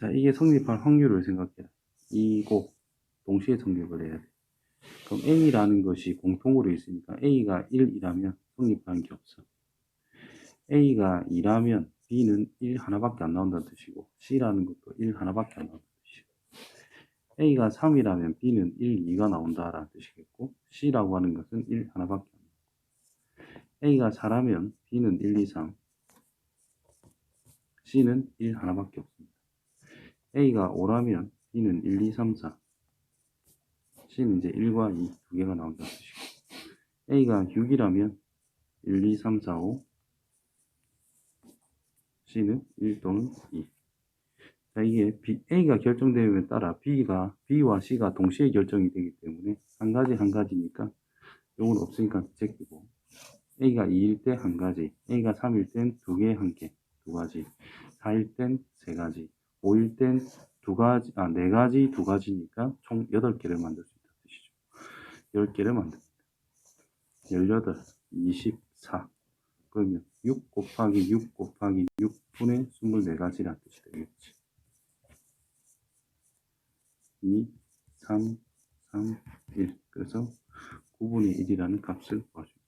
자, 이게 성립할 확률을 생각해라. 이고 동시에 성립을 해야 돼. 그럼 A라는 것이 공통으로 있으니까 A가 1이라면 성립하는 게 없어. A가 2라면 B는 1 하나밖에 안 나온다는 뜻이고 C라는 것도 1 하나밖에 안 나온다는 뜻이고 A가 3이라면 B는 1, 2가 나온다라는 뜻이겠고 C라고 하는 것은 1 하나밖에 안 나온다. A가 4라면 B는 1, 2, 3 C는 1 하나밖에 없습니다. A가 5라면 B는 1, 2, 3, 4 C는 이제 1과 2 두 개가 나온다는 뜻이고. A가 6이라면 1, 2, 3, 4, 5 C는 1 또는 2. 자, 이게 B, A가 결정되면 따라 B가, B와 C가 동시에 결정이 되기 때문에 한 가지 한 가지니까 요건 없으니까 제끼고. A가 2일 때 한 가지, A가 3일 땐 두 개, 한 개, 두 가지, 4일 땐 세 가지, 5일 땐 두 가지, 아, 네 가지, 두 가지니까 총 8개를 만들 수 있다는 뜻이죠. 10개를 만듭니다. 18, 24. 그러면 6 곱하기 6 곱하기 6분의 24가지라는 뜻이 되겠지. 2, 3, 3, 1. 그래서 9분의 1이라는 값을 구하십니다.